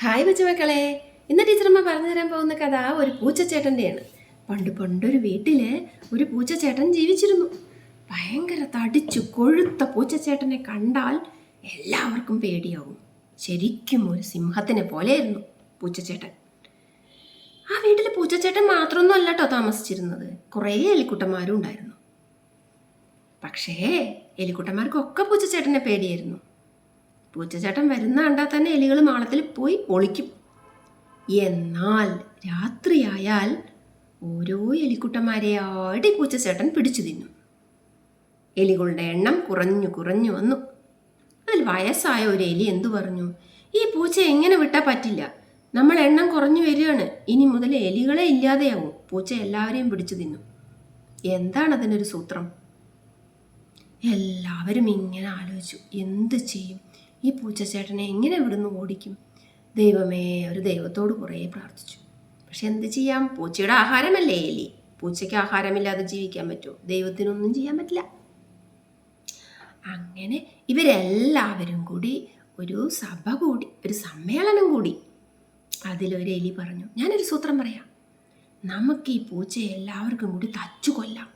Hi Bachchu കൊച്ചുമക്കളെ ഇന്ന് ടീച്ചറമ്മ പറഞ്ഞു തരാൻ പോകുന്ന കഥ ഒരു പൂച്ചച്ചേട്ടന്റെയാണ് പണ്ട് പണ്ടൊരു വീട്ടിൽ ഒരു പൂച്ചച്ചേട്ടൻ ജീവിച്ചിരുന്നു. ഭയങ്കര തടിച്ചു കൊഴുത്ത പൂച്ചച്ചേട്ടനെ കണ്ടാൽ എല്ലാവർക്കും പേടിയാവും. ശരിക്കും ഒരു സിംഹത്തിനെ പോലെയായിരുന്നു പൂച്ചച്ചേട്ടൻ. ആ വീട്ടിൽ പൂച്ചച്ചേട്ടൻ മാത്രമൊന്നും അല്ല കേട്ടോ താമസിച്ചിരുന്നത്. കുറേ എലിക്കുട്ടന്മാരും ഉണ്ടായിരുന്നു. പക്ഷേ എലിക്കുട്ടന്മാർക്കൊക്കെ പൂച്ചച്ചേട്ടനെ പേടിയായിരുന്നു. പൂച്ചച്ചേട്ടൻ വരുന്ന കണ്ടാൽ തന്നെ എലികൾ മാളത്തിൽ പോയി ഒളിക്കും. എന്നാൽ രാത്രിയായാൽ ഓരോ എലിക്കുട്ടന്മാരെയായിട്ട് ആടി പൂച്ചച്ചേട്ടൻ പിടിച്ചു തിന്നും. എലികളുടെ എണ്ണം കുറഞ്ഞു കുറഞ്ഞു വന്നു. അതിൽ വയസ്സായ ഒരു എലി എന്തു പറഞ്ഞു? ഈ പൂച്ച എങ്ങനെ വിട്ടാൽ പറ്റില്ല? നമ്മൾ എണ്ണം കുറഞ്ഞു വരികയാണ്. ഇനി മുതൽ എലികളെ ഇല്ലാതെയാവും. പൂച്ച എല്ലാവരെയും പിടിച്ചു തിന്നും. എന്താണ് അതിനൊരു സൂത്രം? എല്ലാവരും ഇങ്ങനെ ആലോചിച്ചു. എന്ത് ചെയ്യും? ഈ പൂച്ചച്ചേട്ടനെ എങ്ങനെ ഇവിടുന്ന് ഓടിക്കും? ദൈവമേ ഒരു ദൈവത്തോട് കുറേ പ്രാർത്ഥിച്ചു. പക്ഷെ എന്ത് ചെയ്യാം? പൂച്ചയുടെ ആഹാരമല്ലേ എലി? പൂച്ചയ്ക്ക് ആഹാരമില്ലാതെ ജീവിക്കാൻ പറ്റുമോ? ദൈവത്തിനൊന്നും ചെയ്യാൻ പറ്റില്ല. അങ്ങനെ ഇവരെല്ലാവരും കൂടി ഒരു സഭ കൂടി ഒരു സമ്മേളനം കൂടി. അതിലൊരു എലി പറഞ്ഞു ഞാനൊരു സൂത്രം പറയാം. നമുക്ക് ഈ പൂച്ചയെ എല്ലാവർക്കും കൂടി തച്ചു കൊല്ലാം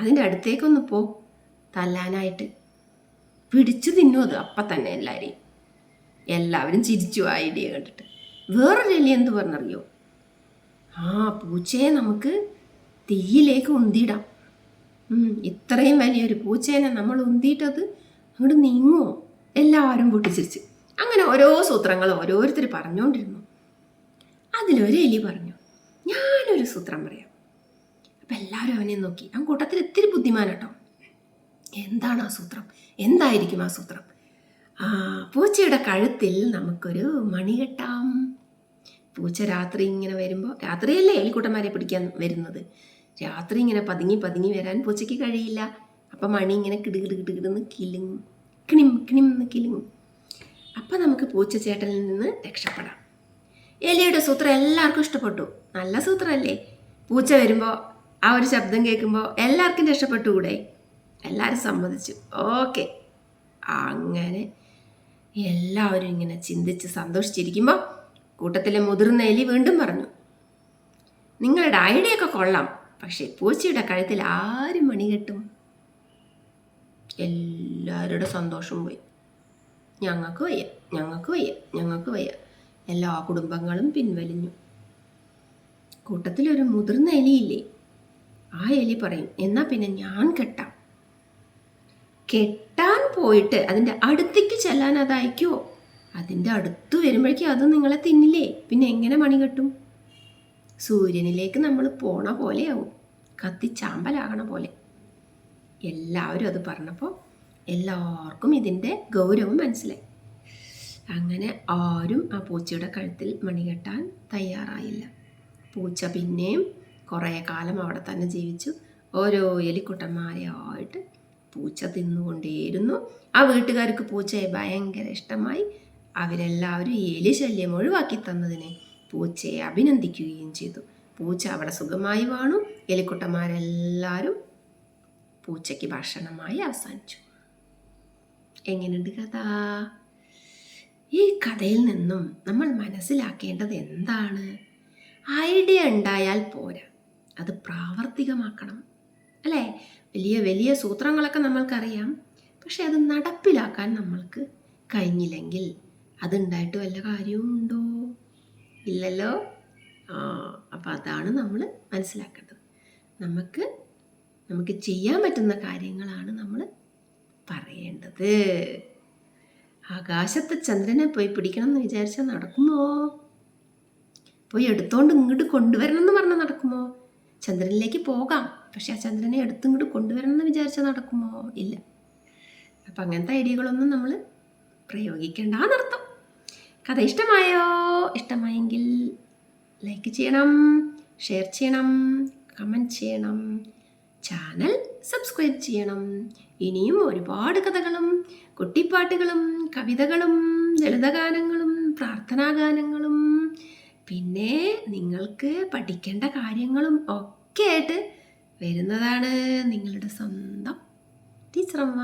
അതിന്റെ അടുത്തേക്കൊന്ന് പോ. തല്ലാനായിട്ട് പിടിച്ചു തിന്നു അത്. അപ്പം തന്നെ എല്ലാവരെയും എല്ലാവരും ചിരിച്ചു ആ ഐഡിയ കണ്ടിട്ട്. വേറൊരു എലി എന്ത് പറഞ്ഞറിയോ? ആ പൂച്ചയെ നമുക്ക് തീയിലേക്ക് ഉന്തിയിടാം. ഇത്രയും വലിയൊരു പൂച്ചേനെ നമ്മൾ ഉന്തിയിട്ടത് അങ്ങോട്ട് നീങ്ങുമോ എല്ലാവരും പൊട്ടിച്ചിരിച്ച്. അങ്ങനെ ഓരോ സൂത്രങ്ങൾ ഓരോരുത്തർ പറഞ്ഞുകൊണ്ടിരുന്നു അതിലൊരു എലി പറഞ്ഞു ഞാനൊരു സൂത്രം പറയാം. അപ്പം എല്ലാവരും അവനെ നോക്കി. ആ കൂട്ടത്തിൽ ഇത്തിരി ബുദ്ധിമാനാട്ടോ. എന്താണ് ആ സൂത്രം? എന്തായിരിക്കും ആ സൂത്രം? പൂച്ചയുടെ കഴുത്തിൽ നമുക്കൊരു മണി കെട്ടാം. പൂച്ച രാത്രി ഇങ്ങനെ വരുമ്പോൾ രാത്രിയല്ലേ എലിക്കൂട്ടന്മാരെ പിടിക്കാൻ വരുന്നത്? രാത്രി ഇങ്ങനെ പതുങ്ങി പതുങ്ങി വരാൻ പൂച്ചയ്ക്ക് കഴിയില്ല. അപ്പം മണി ഇങ്ങനെ കിടുകിട് കിടുകിടുന്ന് കിലുങ്ങും. കിണിം കിണിം എന്ന് കിലുങ്ങും. അപ്പം നമുക്ക് പൂച്ച ചേട്ടനിൽ നിന്ന് രക്ഷപ്പെടാം. എലിയുടെ സൂത്രം എല്ലാവർക്കും ഇഷ്ടപ്പെട്ടു. നല്ല സൂത്രമല്ലേ? പൂച്ച വരുമ്പോൾ ആ ഒരു ശബ്ദം കേൾക്കുമ്പോൾ എല്ലാവർക്കും രക്ഷപ്പെട്ടുകൂടെ? എല്ലാവരും സമ്മതിച്ചു. ഓക്കെ. അങ്ങനെ എല്ലാവരും ഇങ്ങനെ ചിന്തിച്ച് സന്തോഷിച്ചിരിക്കുമ്പോൾ കൂട്ടത്തിലെ മുതിർന്ന എലി വീണ്ടും പറഞ്ഞു നിങ്ങളുടെ ഐഡിയൊക്കെ കൊള്ളാം പക്ഷേ പൂച്ചയുടെ കഴുത്തിൽ ആരും മണി കെട്ടും? എല്ലാവരുടെ സന്തോഷം പോയി. ഞങ്ങൾക്ക് വയ്യ ഞങ്ങൾക്ക് വയ്യ ഞങ്ങൾക്ക് വയ്യ. എല്ലാ കുടുംബങ്ങളും പിൻവലിഞ്ഞു. കൂട്ടത്തിലൊരു മുതിർന്ന എലിയില്ലേ? ആ എലി പറയും എന്നാൽ പിന്നെ ഞാൻ കെട്ടാം. കെട്ടാൻ പോയിട്ട് അതിന്റെ അടുത്തേക്ക് ചെല്ലാൻ അത് അയക്കുമോ അതിന്റെ അടുത്ത് വരുമ്പോഴേക്കും അത് നിങ്ങളെ തിന്നില്ലേ? പിന്നെ എങ്ങനെ മണി കെട്ടും? സൂര്യനിലേക്ക് നമ്മൾ പോണ പോലെയാവും. കത്തിച്ചാമ്പലാകണ പോലെ. എല്ലാവരും അത് പറഞ്ഞപ്പോൾ എല്ലാവർക്കും ഇതിന്റെ ഗൗരവം മനസ്സിലായി. അങ്ങനെ ആരും ആ പൂച്ചയുടെ കഴുത്തിൽ മണി കെട്ടാൻ തയ്യാറായില്ല. പൂച്ച പിന്നെയും കുറേ കാലം അവിടെ തന്നെ ജീവിച്ചു. ഓരോ എലിക്കുട്ടന്മാരെയായിട്ട് പൂച്ച തിന്നുകൊണ്ടേയിരുന്നു. ആ വീട്ടുകാർക്ക് പൂച്ചയെ ഭയങ്കര ഇഷ്ടമായി. അവരെല്ലാവരും എലി ശല്യം ഒഴിവാക്കി തന്നതിനെ പൂച്ചയെ അഭിനന്ദിക്കുകയും ചെയ്തു. പൂച്ച അവിടെ സുഖമായി വാണു. എലിക്കുട്ടന്മാരെല്ലാവരും പൂച്ചയ്ക്ക് ഭക്ഷണമായി അവസാനിച്ചു. എങ്ങനെയുണ്ട് കഥ? ഈ കഥയിൽ നിന്നും നമ്മൾ മനസ്സിലാക്കേണ്ടത് എന്താണ്? ഐഡിയ ഉണ്ടായാൽ പോരാ. അത് പ്രാവർത്തികമാക്കണം. അല്ലേ? വലിയ വലിയ സൂത്രങ്ങളൊക്കെ നമ്മൾക്കറിയാം. പക്ഷെ അത് നടപ്പിലാക്കാൻ നമ്മൾക്ക് കഴിഞ്ഞില്ലെങ്കിൽ അതുണ്ടായിട്ട് വല്ല കാര്യവും ഉണ്ടോ? ഇല്ലല്ലോ? ആ അപ്പം അതാണ് നമ്മൾ മനസ്സിലാക്കേണ്ടത്. നമുക്ക് നമുക്ക് ചെയ്യാൻ പറ്റുന്ന കാര്യങ്ങളാണ് നമ്മൾ പറയേണ്ടത്. ആകാശത്തെ ചന്ദ്രനെ പോയി പിടിക്കണം എന്ന് വിചാരിച്ചാൽ നടക്കുമോ? പോയി എടുത്തോണ്ട് ഇങ്ങോട്ട് കൊണ്ടുവരണം എന്ന് പറഞ്ഞാൽ നടക്കുമോ? ചന്ദ്രനിലേക്ക് പോകാം. പക്ഷെ ആ ചന്ദ്രനെ അടുത്തിങ്ങോട്ട് കൊണ്ടുവരണം എന്ന് വിചാരിച്ചാൽ നടക്കുമോ? ഇല്ല. അപ്പം അങ്ങനത്തെ ഐഡിയകളൊന്നും നമ്മൾ പ്രയോഗിക്കേണ്ട നടത്തും കഥ ഇഷ്ടമായോ? ഇഷ്ടമായെങ്കിൽ ലൈക്ക് ചെയ്യണം ഷെയർ ചെയ്യണം കമന്റ് ചെയ്യണം ചാനൽ സബ്സ്ക്രൈബ് ചെയ്യണം. ഇനിയും ഒരുപാട് കഥകളും കുട്ടിപ്പാട്ടുകളും കവിതകളും ലളിതഗാനങ്ങളും പ്രാർത്ഥനാഗാനങ്ങളും പിന്നെ നിങ്ങൾക്ക് പഠിക്കേണ്ട കാര്യങ്ങളും ഒക്കെ ആയിട്ട് വരുന്നതാണ് നിങ്ങളുടെ സ്വന്തം ടീച്ചറമ്മ.